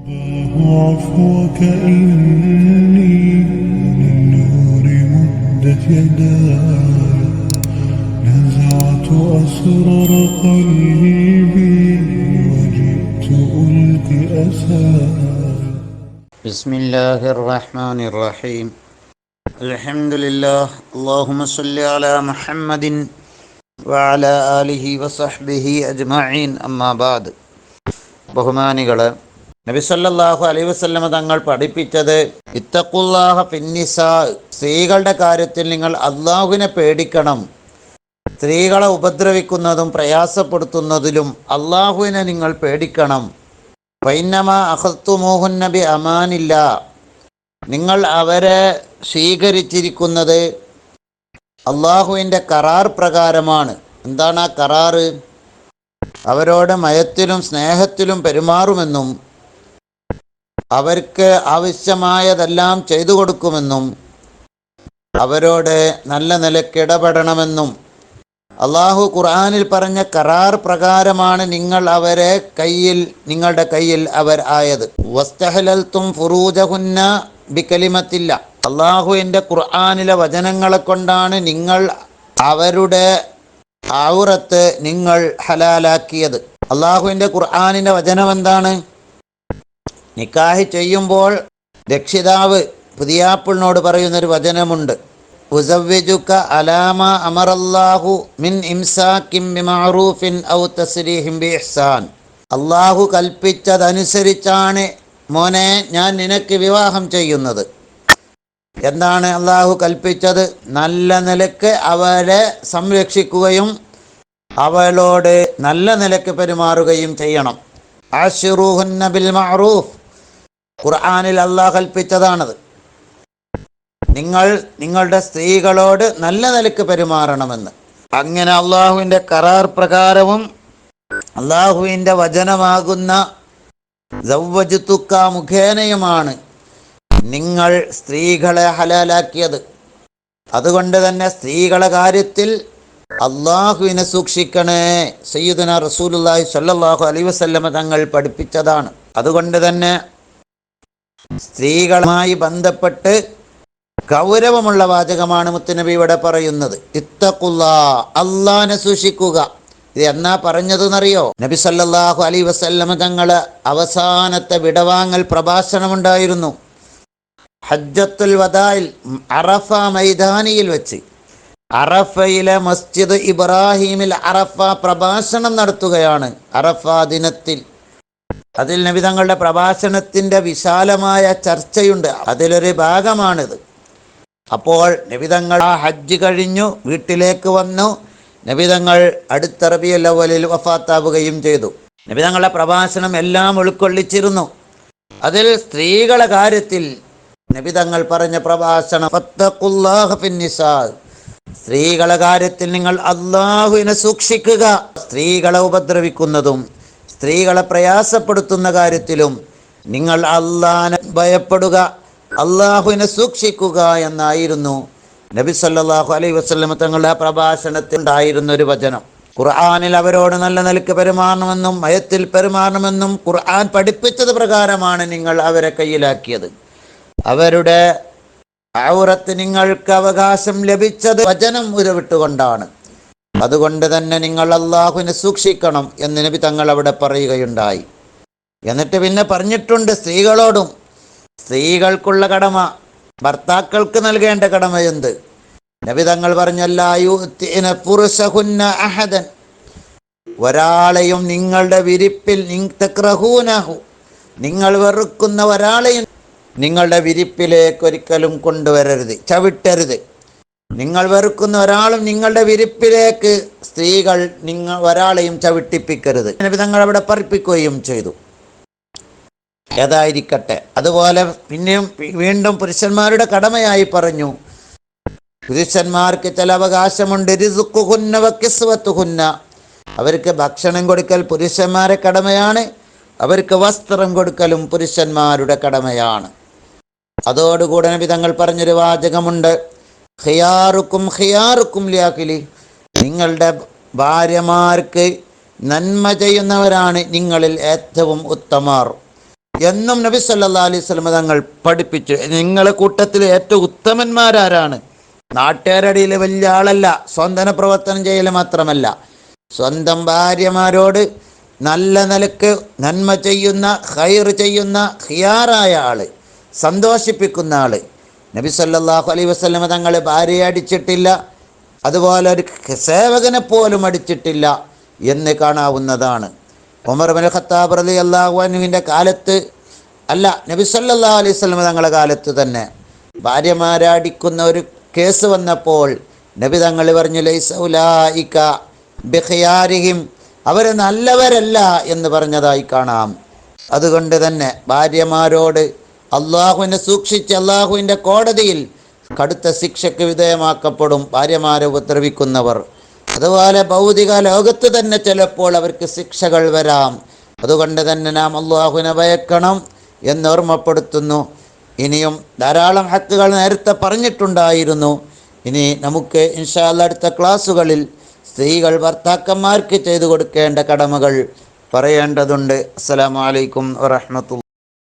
عفوك إني للنور مدت يداي نزعت أسرار قلبي وجئت ألقي أساي بسم الله الرحمن الرحيم الحمد لله اللهم صل على محمد وعلى آله وصحبه أجمعين أما بعد ബഹുമാനികൾ നബി സല്ലല്ലാഹു അലൈഹി വസല്ലമ തങ്ങൾ പഠിപ്പിച്ചത് ഇത്തഖുല്ലാഹ പിന്നിസ സ്ത്രീകളുടെ കാര്യത്തിൽ നിങ്ങൾ അള്ളാഹുവിനെ പേടിക്കണം. സ്ത്രീകളെ ഉപദ്രവിക്കുന്നതും പ്രയാസപ്പെടുത്തുന്നതിലും അള്ളാഹുവിനെ നിങ്ങൾ പേടിക്കണം. പൈനമ അഹത്തു മോഹൻ നബി അമാനില്ല. നിങ്ങൾ അവരെ സ്വീകരിച്ചിരിക്കുന്നത് അള്ളാഹുവിന്റെ കരാർ പ്രകാരമാണ്. എന്താണ് ആ കരാറ്? അവരോട് മയത്തിലും സ്നേഹത്തിലും പെരുമാറുമെന്നും അവർക്ക് ആവശ്യമായതെല്ലാം ചെയ്തു കൊടുക്കുമെന്നും അവരോട് നല്ല നിലയ്ക്ക് ഇടപെടണമെന്നും അള്ളാഹു ഖുർആനിൽ പറഞ്ഞ കരാർ പ്രകാരമാണ് നിങ്ങൾ അവരെ കയ്യിൽ നിങ്ങളുടെ കയ്യിൽ അവർ ആയത്. വസ്തഹലൽത്തും ഫുറൂജഹുന്ന ബിക്കലിമത്തില്ല അള്ളാഹുവിന്റെ ഖുർആാനിലെ വചനങ്ങളെ കൊണ്ടാണ് നിങ്ങൾ അവരുടെ ഔറത്ത് നിങ്ങൾ ഹലാലാക്കിയത്. അള്ളാഹുവിന്റെ ഖുർആാനിന്റെ വചനം എന്താണ് നിക്കാഹ് ചെയ്യുമ്പോൾ രക്ഷിതാവ് പുതിയാപ്പിളിനോട് പറയുന്നൊരു വചനമുണ്ട്. ഉസവ്യജുക്ക അലാമ അമറല്ലാഹു മിൻ ഇംസാക്കിം ഔ തസ്രീഹിം അള്ളാഹു കൽപ്പിച്ചതനുസരിച്ചാണ് മോനെ ഞാൻ നിനക്ക് വിവാഹം ചെയ്യുന്നത്. എന്താണ് അള്ളാഹു കൽപ്പിച്ചത്? നല്ല നിലയ്ക്ക് അവരെ സംരക്ഷിക്കുകയും അവളോട് നല്ല നിലയ്ക്ക് പെരുമാറുകയും ചെയ്യണം. ആഷിറൂഹുന്ന ബിൽ മഅറൂഫ് ഖുർആനിൽ അള്ളാഹ് കൽപ്പിച്ചതാണത്. നിങ്ങൾ നിങ്ങളുടെ സ്ത്രീകളോട് നല്ല നിലയ്ക്ക് പെരുമാറണമെന്ന്. അങ്ങനെ അള്ളാഹുവിന്റെ കരാർ പ്രകാരവും അള്ളാഹുവിന്റെ വചനമാകുന്ന ദൗവജുത്തുക്ക മുഖേനയുമാണ് നിങ്ങൾ സ്ത്രീകളെ ഹലാലാക്കിയത്. അതുകൊണ്ട് തന്നെ സ്ത്രീകളെ കാര്യത്തിൽ അള്ളാഹുവിനെ സൂക്ഷിക്കണേ. സയ്യിദന റസൂലുല്ലാഹി സല്ലാഹു അലൈഹി വസല്ലമ തങ്ങൾ പഠിപ്പിച്ചതാണ്. അതുകൊണ്ട് തന്നെ സ്ത്രീകളുമായി ബന്ധപ്പെട്ട് ഗൗരവമുള്ള വാചകമാണ് മുത്തുനബി ഇവിടെ പറയുന്നത്. ഇത്തക്കുള്ള അള്ളാനെ സൂക്ഷിക്കുക. ഇത് എന്നാ പറഞ്ഞതെന്നറിയോ? നബി സല്ലാഹു അലൈഹി വസല്ലമ തങ്ങൾ അവസാനത്തെ വിടവാങ്ങൽ പ്രഭാഷണമുണ്ടായിരുന്നു. ഹജ്ജത്തുൽ വദായിൽ അറഫ മൈതാനിയിൽ വെച്ച് അറഫയിലെ മസ്ജിദ് ഇബ്രാഹിമിൽ അറഫ പ്രഭാഷണം നടത്തുകയാണ് അറഫ ദിനത്തിൽ. അതിൽ നബി തങ്ങളുടെ പ്രഭാഷണത്തിന്റെ വിശാലമായ ചർച്ചയുണ്ട്. അതിലൊരു ഭാഗമാണിത്. അപ്പോൾ നബിതങ്ങൾ ആ ഹജ്ജ് കഴിഞ്ഞു വീട്ടിലേക്ക് വന്നു. നബിതങ്ങൾ അടുത്ത അവലിൽ വഫാത്താവുകയും ചെയ്തു. നബിതങ്ങളുടെ പ്രഭാഷണം എല്ലാം ഉൾക്കൊള്ളിച്ചിരുന്നു. അതിൽ സ്ത്രീകളെ കാര്യത്തിൽ നബിതങ്ങൾ പറഞ്ഞ പ്രഭാഷണം. സ്ത്രീകളെ കാര്യത്തിൽ നിങ്ങൾ അള്ളാഹുവിനെ സൂക്ഷിക്കുക. സ്ത്രീകളെ ഉപദ്രവിക്കുന്നതും സ്ത്രീകളെ പ്രയാസപ്പെടുത്തുന്ന കാര്യത്തിലും നിങ്ങൾ അള്ളാഹനെ ഭയപ്പെടുക അള്ളാഹുവിനെ സൂക്ഷിക്കുക എന്നായിരുന്നു. നബി സല്ലാഹു അലൈഹി വസ്ലം തങ്ങളുടെ പ്രഭാഷണത്തിൽ ഉണ്ടായിരുന്ന ഒരു വചനം. ഖുർആാനിൽ അവരോട് നല്ല നിലയ്ക്ക് പെരുമാറണമെന്നും മയത്തിൽ പെരുമാറണമെന്നും ഖുർആൻ പഠിപ്പിച്ചത് പ്രകാരമാണ് നിങ്ങൾ അവരെ കയ്യിലാക്കിയത്. അവരുടെ ഔറത്ത് നിങ്ങൾക്ക് അവകാശം ലഭിച്ചത് വചനം ഉരവിട്ടുകൊണ്ടാണ്. അതുകൊണ്ട് തന്നെ നിങ്ങൾ അള്ളാഹുവിനെ സൂക്ഷിക്കണം എന്ന് നബി തങ്ങൾ അവിടെ പറയുകയുണ്ടായി. എന്നിട്ട് പിന്നെ പറഞ്ഞിട്ടുണ്ട് സ്ത്രീകളോടും സ്ത്രീകൾക്കുള്ള കടമ ഭർത്താക്കൾക്ക് നൽകേണ്ട കടമ എന്ത്? നബി തങ്ങൾ പറഞ്ഞല്ലായു പുരുഷഹുന്ന അഹദൻ. ഒരാളെയും നിങ്ങളുടെ വിരിപ്പിൽ തക്രഹൂനഹു നിങ്ങൾ വെറുക്കുന്ന ഒരാളെയും നിങ്ങളുടെ വിരിപ്പിലേക്ക് ഒരിക്കലും കൊണ്ടുവരരുത് ചവിട്ടരുത്. നിങ്ങൾ വെറുക്കുന്ന ഒരാളും നിങ്ങളുടെ വിരിപ്പിലേക്ക് സ്ത്രീകൾ നിങ്ങൾ ഒരാളെയും ചവിട്ടിപ്പിക്കരുത്. തങ്ങൾ അവിടെ പറപ്പിക്കുകയും ചെയ്തു. ഏതായിരിക്കട്ടെ. അതുപോലെ പിന്നെയും വീണ്ടും പുരുഷന്മാരുടെ കടമയായി പറഞ്ഞു. പുരുഷന്മാർക്ക് ചില അവകാശമുണ്ട്. രിസുക്കുഹുന്ന അവർക്ക് ഭക്ഷണം കൊടുക്കൽ പുരുഷന്മാരെ കടമയാണ്. അവർക്ക് വസ്ത്രം കൊടുക്കലും പുരുഷന്മാരുടെ കടമയാണ്. അതോടുകൂടെ നബി തങ്ങൾ പറഞ്ഞൊരു വാചകമുണ്ട്. ഖിയാറുക്കും ഖിയാറുക്കും ലിയാക്കിലി നിങ്ങളുടെ ഭാര്യമാർക്ക് നന്മ ചെയ്യുന്നവരാണ് നിങ്ങളിൽ ഏറ്റവും ഉത്തമാർ. എന്നും നബി സല്ലാ അലൈഹി സ്വലമ തങ്ങൾ പഠിപ്പിച്ചു. നിങ്ങളെ കൂട്ടത്തിൽ ഏറ്റവും ഉത്തമന്മാരാരാണ്. നാട്ടുകാരടിയിൽ വലിയ ആളല്ല സ്വന്തന പ്രവർത്തനം ചെയ്യൽ മാത്രമല്ല. സ്വന്തം ഭാര്യമാരോട് നല്ല നിലയ്ക്ക് നന്മ ചെയ്യുന്ന ഹൈർ ചെയ്യുന്ന ഹിയാറായ ആൾ സന്തോഷിപ്പിക്കുന്ന ആൾ. നബി സല്ലല്ലാഹു അലൈഹി വസല്ലമ തങ്ങൾ ഭാര്യയെ അടിച്ചിട്ടില്ല. അതുപോലെ ഒരു സേവകനെ പോലും അടിച്ചിട്ടില്ല എന്ന് കാണാവുന്നതാണ്. ഉമർ ബിൻ ഖത്താബ് അലി അള്ളാഹു അനുവിന്റെ കാലത്ത് അല്ല നബി സല്ലാ അലൈഹി സ്വലമ തങ്ങളുടെ കാലത്ത് തന്നെ ഭാര്യമാരെ അടിക്കുന്ന ഒരു കേസ് വന്നപ്പോൾ നബി തങ്ങൾ പറഞ്ഞു ലൈസൗലായിക്ക ബിഖിയാരിഹിം അവർ നല്ലവരല്ല എന്ന് പറഞ്ഞതായി കാണാം. അതുകൊണ്ട് തന്നെ ഭാര്യമാരോട് അള്ളാഹുവിനെ സൂക്ഷിച്ച് അള്ളാഹുവിന്റെ കോടതിയിൽ കടുത്ത ശിക്ഷയ്ക്ക് വിധേയമാക്കപ്പെടും ഭാര്യമാരെ ഉപദ്രവിക്കുന്നവർ. അതുപോലെ ഭൗതിക ലോകത്ത് തന്നെ ചിലപ്പോൾ അവർക്ക് ശിക്ഷകൾ വരാം. അതുകൊണ്ട് തന്നെ നാം അള്ളാഹുവിനെ ഭയക്കണം എന്ന് ഓർമ്മപ്പെടുത്തുന്നു. ഇനിയും ധാരാളം ഹക്കുകൾ നേരത്തെ പറഞ്ഞിട്ടുണ്ടായിരുന്നു. ഇനി നമുക്ക് ഇൻഷാല്ല അടുത്ത ക്ലാസ്സുകളിൽ സ്ത്രീകൾ ഭർത്താക്കന്മാർക്ക് ചെയ്തു കൊടുക്കേണ്ട കടമകൾ പറയേണ്ടതുണ്ട്. അസ്സലാമു അലൈക്കും വറഹ്മത്തുള്ളാഹി